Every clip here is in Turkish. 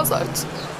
Mozart.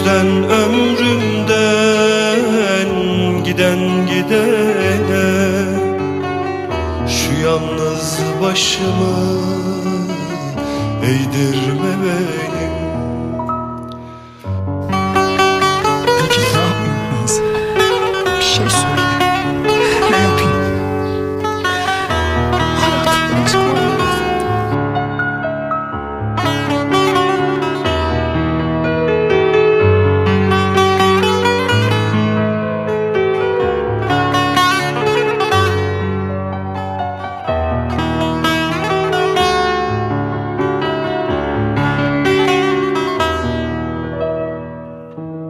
yüzden ömrümden giden gidene Şu yalnız başımı eğdirme benim Peki ne yapmam lazım? Bir şey söyle.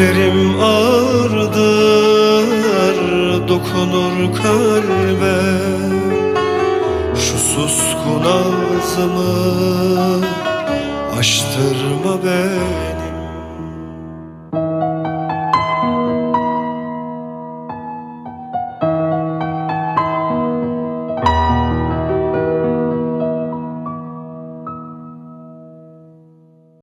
Sözlerim ağırdır dokunur kalbe. Şu suskun ağzımı